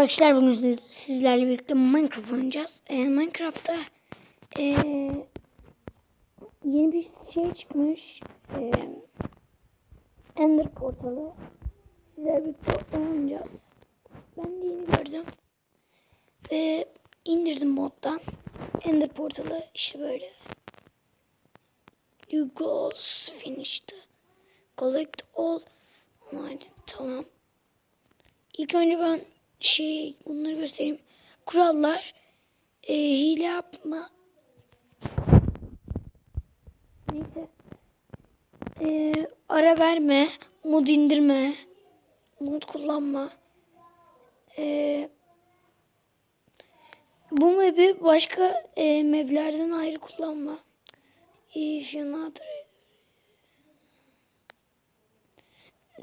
arkadaşlar bugün sizlerle birlikte Minecraft oynayacağız. Ee, Minecraft'ta ee, yeni bir şey çıkmış. Ee, Ender portalı. Sizlerle birlikte oynayacağız. Ben de yeni gördüm. Ve indirdim moddan. Ender portalı işte böyle. You goals finished. Collect all. Tamam. İlk önce ben şey bunları göstereyim. Kurallar e, hile yapma. Neyse. E, ara verme, mod indirme, mod kullanma. E, bu map'i başka e, map'lerden ayrı kullanma. If you're not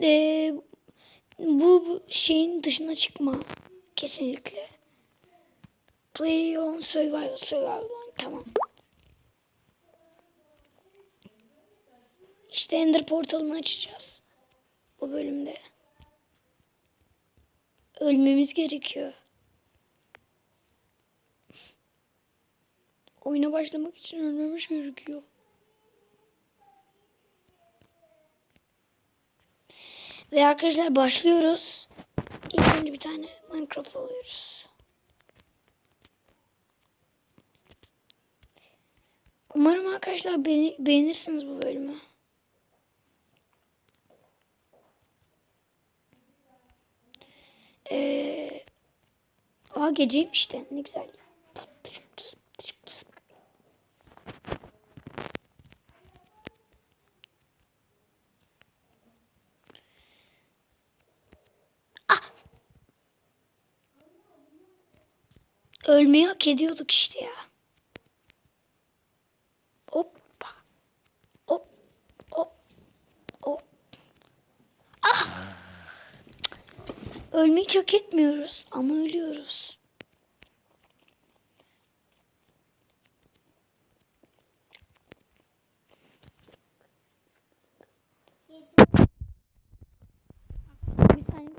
e, bu şeyin dışına çıkma. Kesinlikle. Play on survival. Survival. Tamam. İşte Ender portalını açacağız. Bu bölümde. Ölmemiz gerekiyor. Oyuna başlamak için ölmemiz gerekiyor. Ve arkadaşlar başlıyoruz. İlk önce bir tane Minecraft alıyoruz. Umarım arkadaşlar beğeni- beğenirsiniz bu bölümü. Ee, aa geceymiş işte ne güzel. Ölmeyi hak ediyorduk işte ya. Hoppa. Hop. Hop. Hop. Ah. Ölmeyi hak etmiyoruz ama ölüyoruz. Bir saniye.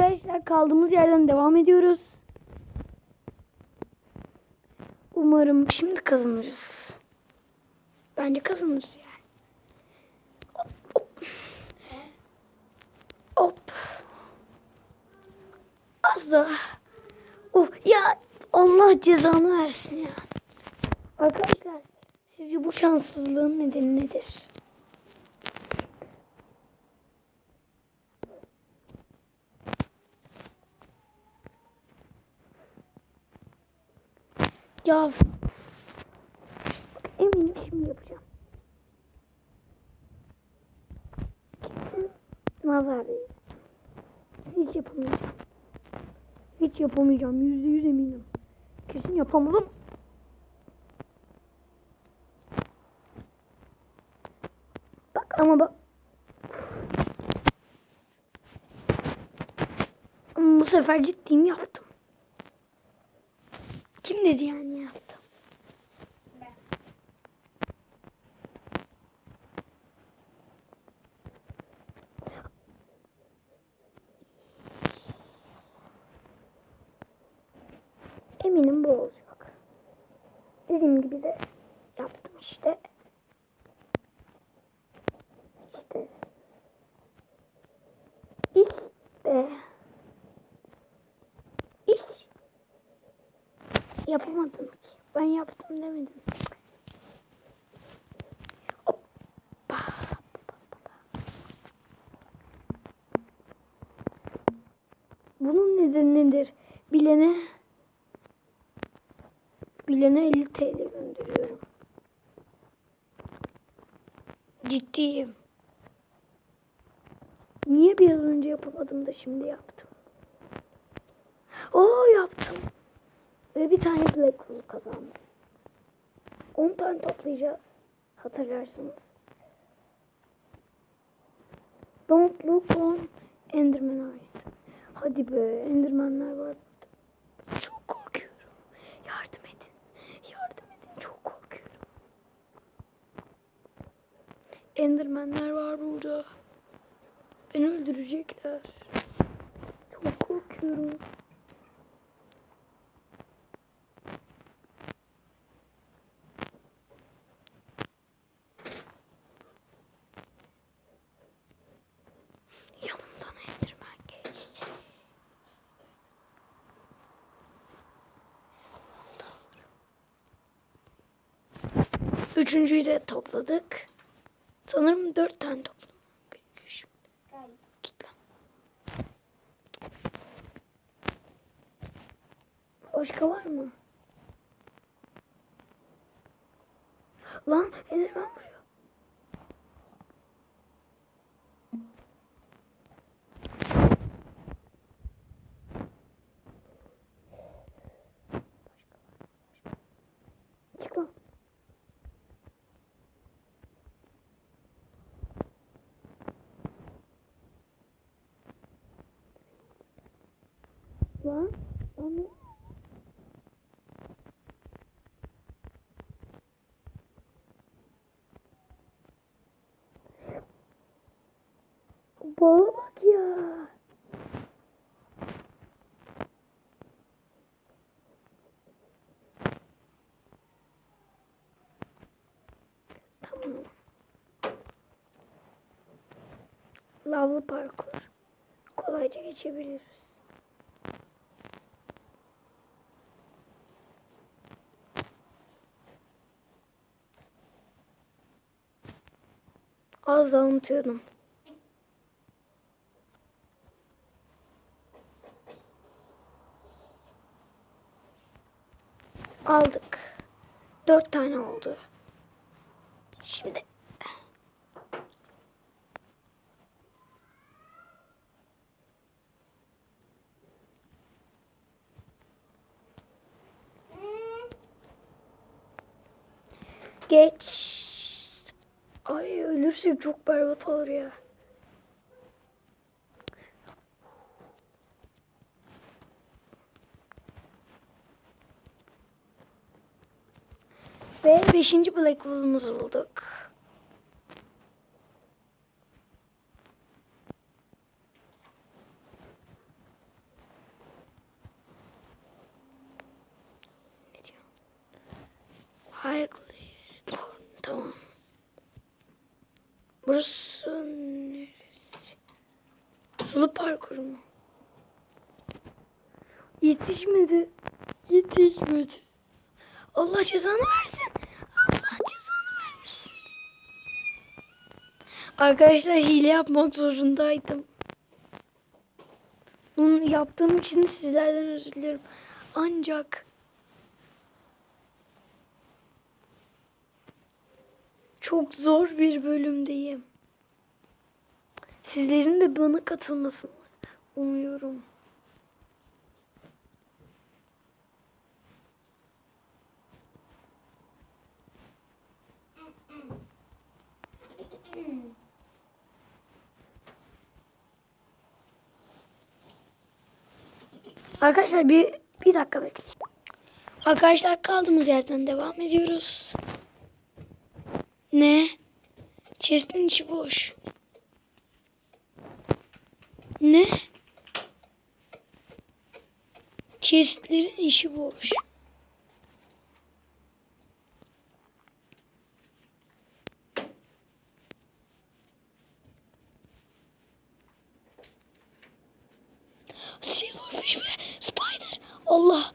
Arkadaşlar kaldığımız yerden devam ediyoruz. Umarım şimdi kazanırız. Bence kazanırız yani. Hop. Hop. hop. Az daha. Of ya Allah cezanı versin ya. Arkadaşlar sizce bu şanssızlığın nedeni nedir? Ya eminim şimdi yapacağım. Kesin nazar değil. Hiç yapamayacağım. Hiç yapamayacağım. Yüzde yüz eminim. Kesin yapamadım. Bak ama bak. Ama bu sefer ciddiyim yaptım. Dedi yani yaptım? Eminim bu olacak. Dediğim gibi de yaptım. İşte. İşte. İşte. Yapamadım ki. Ben yaptım demedim. Hoppa. Bunun nedeni nedir? Bilene bilene 50 TL gönderiyorum. Ciddiyim. Niye biraz önce yapamadım da şimdi yaptım? Oo yaptım. Ve bir tane Black Hole kazandım. 10 tane toplayacağız. Hatırlarsınız. Don't look on Enderman Eyes. Hadi be Enderman'ler var. Çok korkuyorum. Yardım edin. Yardım edin. Çok korkuyorum. Enderman'ler var burada. Beni öldürecekler. Çok korkuyorum. Üçüncüyü de topladık. Sanırım dört tane topladım. Git lan. Başka var mı? Lan Enderman vuruyor. Çık lan. Lan. ne- Bağa bak ya. Tamam. Lavlı parkur. Kolayca geçebiliriz. Az da unutuyordum. Aldık. Dört tane oldu. Şimdi geç. Ay ölürsem çok berbat olur ya. Ve beşinci Black Wool'umuzu bulduk. Ne Burası neresi? Sulu parkur mu? Yetişmedi. Yetişmedi. Allah cezanı versin. Allah cezanı vermesin. Arkadaşlar hile yapmak zorundaydım. Bunu yaptığım için sizlerden özür dilerim. Ancak çok zor bir bölümdeyim. Sizlerin de bana katılmasını umuyorum. Arkadaşlar bir bir dakika bekleyin. Arkadaşlar kaldığımız yerden devam ediyoruz. Ne? Chest'in içi boş. Ne? Chest'lerin içi boş. Silverfish ve Spider. Allah.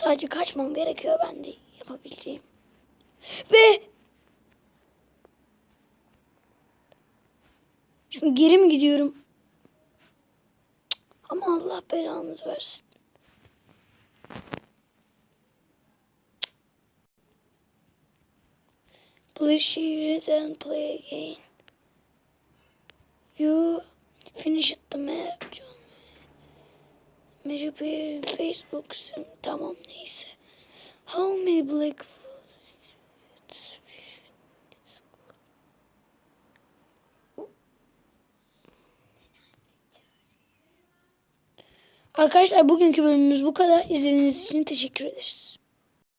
Sadece kaçmam gerekiyor ben de yapabileceğim. Ve Şimdi geri mi gidiyorum? Ama Allah belanızı versin. Please and play again. You finished the map. John. Bear, Facebook. Tamam neyse. How many black Arkadaşlar bugünkü bölümümüz bu kadar. İzlediğiniz için teşekkür ederiz.